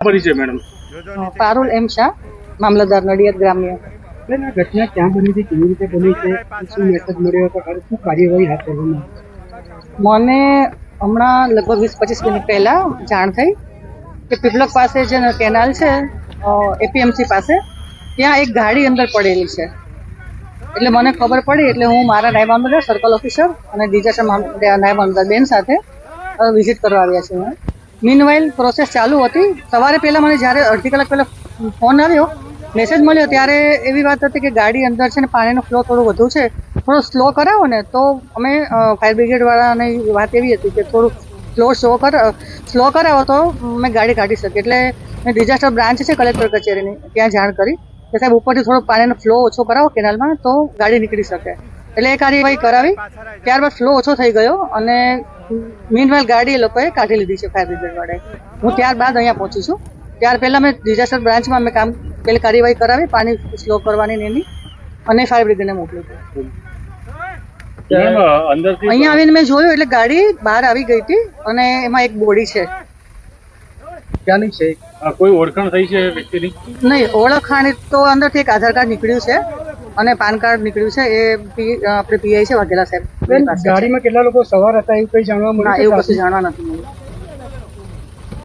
પરિચય madam? Parul M Shah મામલતદાર નડિયાદ ગ્રામ્ય. બેન આ ઘટના ક્યાં બની હતી કેવી રીતે બની છે શું મેસેજ મળ્યો હતો શું કાર્યવાહી હાથ ધરવામાં મને હમણાં લગભગ વીસ પચીસ મિનિટ પહેલાં જાણ થઈ કે પીપલક પાસે જે કેનાલ છે એપીએમસી પાસે ત્યાં એક ગાડી અંદર પડેલી છે. એટલે મને ખબર પડી એટલે હું મારા નાયબ મામલતદાર સર્કલ ઓફિસર અને ડિઝાસ્ટર નાયબ મામલતદાર બેન સાથે વિઝિટ કરવા આવ્યા છે હું મીનવાઇલ પ્રોસેસ ચાલુ હતી. સવારે પહેલાં મને જ્યારે અડધી કલાક પહેલાં ફોન આવ્યો મેસેજ મળ્યો, ત્યારે એવી વાત હતી કે ગાડી અંદર છે ને પાણીનો ફ્લો થોડો વધુ છે. થોડો સ્લો કરાવો ને તો અમે ફાયર બ્રિગેડવાળાની વાત એવી હતી કે થોડું સ્લો સ્લો કર સ્લો કરાવો તો મેં ગાડી કાઢી શકીએ. એટલે મેં ડિઝાસ્ટર બ્રાન્ચ છે કલેક્ટર કચેરીની, ત્યાં જાણ કરી કે સાહેબ ઉપરથી થોડો પાણીનો ફ્લો ઓછો કરાવો કેનાલમાં તો ગાડી નીકળી શકે. એટલે એ કાર્યવાહી કરાવી. ત્યારબાદ ફ્લો ઓછો થઈ ગયો અને મીનવાઇલ ગાડી એ લોકોએ કાઢી લીધી છે ફાયર બ્રિગેડ વાળાએ. હું ત્યારબાદ અહીંયા પહોંચી છું. ત્યાર પહેલાં મેં ડિઝાસ્ટર બ્રાન્ચમાં મેં કામ પેલી કાર્યવાહી કરાવી પાણી સ્લો કરવાની ને એની અને ફાયર બ્રિગેડને મોકલી મેડમ અહીંયા આવીને મેં જોયું એટલે ગાડી બહાર આવી ગઈ હતી અને એમાં એક બોડી છે. ક્યાંની છે? કોઈ ઓળખાણ થઈ છે વ્યક્તિની? નહીં ઓળખાણ તો અંદરથી એક આધાર કાર્ડ નીકળ્યું છે. અને પાન કાર્ડ નીકળ્યું છે એ આપણે પીઆઈ છે વાઘેલા સાહેબ ગાડીમાં કેટલા લોકો સવાર હતા એવું કઈ જાણવા મળ્યું એવું કશું જાણવા નથી મળ્યું.